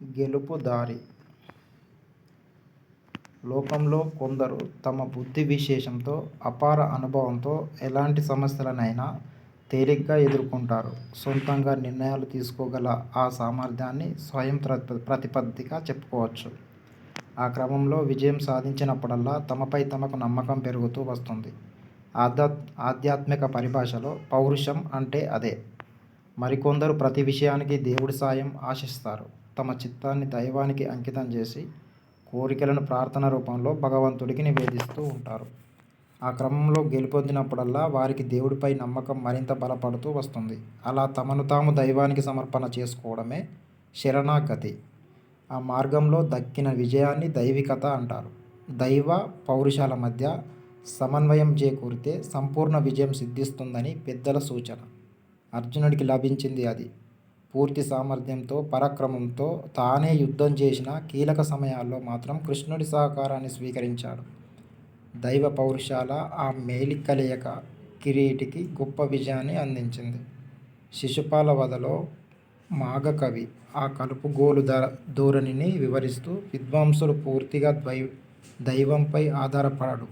గెలుపు దారి లోకంలో కొందరు తమ బుద్ధి విశేషంతో, అపార అనుభవంతో ఎలాంటి సమస్యలనైనా తేలిగ్గా ఎదుర్కొంటారు. సొంతంగా నిర్ణయాలు తీసుకోగల ఆ సామర్థ్యాన్ని స్వయం ప్రతిపత్తిగా చెప్పుకోవచ్చు. ఆ క్రమంలో విజయం సాధించినప్పుడల్లా తమపై తమకు నమ్మకం పెరుగుతూ వస్తుంది. ఆధ్యాత్మిక పరిభాషలో పౌరుషం అంటే అదే. మరికొందరు ప్రతి విషయానికి దేవుడి సాయం ఆశిస్తారు. తమ చిత్తాన్ని దైవానికి అంకితం చేసి, కోరికలను ప్రార్థన రూపంలో భగవంతుడికి నివేదిస్తూ ఉంటారు. ఆ క్రమంలో గెలుపొందినప్పుడల్లా వారికి దేవుడిపై నమ్మకం మరింత బలపడుతూ వస్తుంది. అలా తమను తాము దైవానికి సమర్పణ చేసుకోవడమే శరణాగతి. ఆ మార్గంలో దక్కిన విజయాన్ని దైవికత అంటారు. దైవ, పౌరుషాల మధ్య సమన్వయం చేకూరితే సంపూర్ణ విజయం సిద్ధిస్తుందని పెద్దల సూచన. అర్జునుడికి లభించింది అది. పూర్తి సామర్థ్యంతో, పరాక్రమంతో తానే యుద్ధం చేసిన కీలక సమయాల్లో మాత్రం కృష్ణుడి సహకారాన్ని స్వీకరించాడు. దైవ పౌరుషాల ఆ మేలికలయక కిరీటికి గొప్ప విజయాన్ని అందించింది. శిశుపాల వధలో మాఘకవి ఆ కలుపుగోలు ధోరణిని వివరిస్తూ విద్వాంసుడు పూర్తిగా దైవంపై ఆధారపడడు.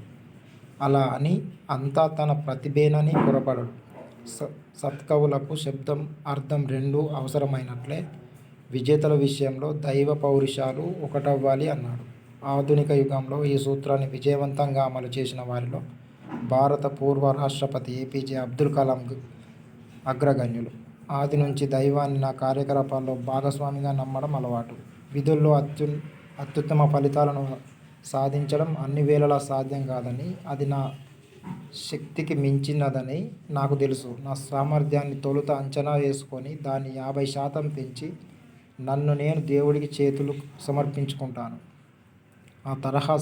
అలా అని అంతా తన ప్రతిభేనని స సత్కవులకు శబ్దం, అర్థం రెండు అవసరమైనట్లే విజేతల విషయంలో దైవ పౌరుషాలు ఒకటవ్వాలి అన్నాడు. ఆధునిక యుగంలో ఈ సూత్రాన్ని విజయవంతంగా అమలు చేసిన వారిలో భారత పూర్వ రాష్ట్రపతి ఏపీజే అబ్దుల్ కలాం అగ్రగణ్యులు. ఆది నుంచి దైవాన్ని నా కార్యకలాపాల్లో భాగస్వామిగా నమ్మడం అలవాటు. విధుల్లో అత్యు అత్యుత్తమ ఫలితాలను సాధించడం అన్ని వేళలా సాధ్యం కాదని, అది నా శక్తికి మించినదని నాకు తెలుసు. నా సామర్థ్యాన్ని తొలుత అంచనా వేసుకొని దాన్ని యాభై శాతం పెంచి నన్ను నేను దేవుడికి చేతులు సమర్పించుకుంటాను. ఆ తరహా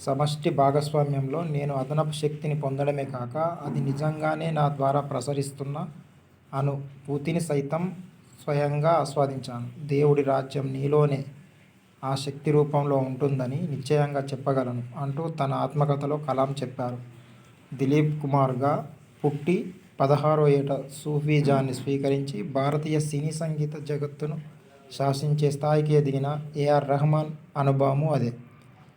సమష్టి భాగస్వామ్యంలో నేను అదనపు శక్తిని పొందడమే కాక అది నిజంగానే నా ద్వారా ప్రసరిస్తున్న అనుభూతిని సైతం స్వయంగా ఆస్వాదించాను. దేవుడి రాజ్యం నీలోనే ఆ శక్తి రూపంలో ఉంటుందని నిశ్చయంగా చెప్పగలను అంటూ తన ఆత్మకథలో కలాం చెప్పారు. దిలీప్ కుమార్గా పుట్టి పదహారో ఏట సూఫీజాన్ని స్వీకరించి భారతీయ సినీ సంగీత జగత్తును శాసించే స్థాయికి ఎదిగిన ఏఆర్ రెహమాన్ అనుభవము అదే.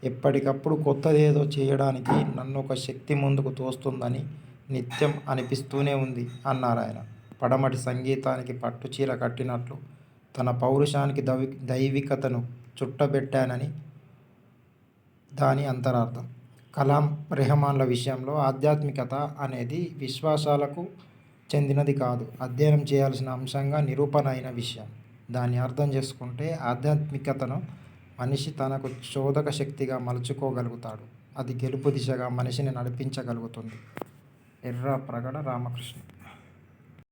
ఎప్పటికప్పుడు కొత్తదేదో చేయడానికి నన్ను ఒక శక్తి ముందుకు తోస్తుందని నిత్యం అనిపిస్తూనే ఉంది అన్నారాయన. పడమటి సంగీతానికి పట్టుచీర కట్టినట్లు తన పౌరుషానికి దైవికతను చుట్టబెట్టానని దాని అంతరార్థం. కలాం, రెహమాన్ల విషయంలో ఆధ్యాత్మికత అనేది విశ్వాసాలకు చెందినది కాదు, అధ్యయనం చేయాల్సిన అంశంగా నిరూపణ అయిన విషయం. దాన్ని అర్థం చేసుకుంటే ఆధ్యాత్మికతను మనిషి తనకు చోదక శక్తిగా మలుచుకోగలుగుతాడు అది గెలుపు దిశగా మనిషిని నడిపించగలుగుతుంది. ఎర్ర ప్రగడ రామకృష్ణ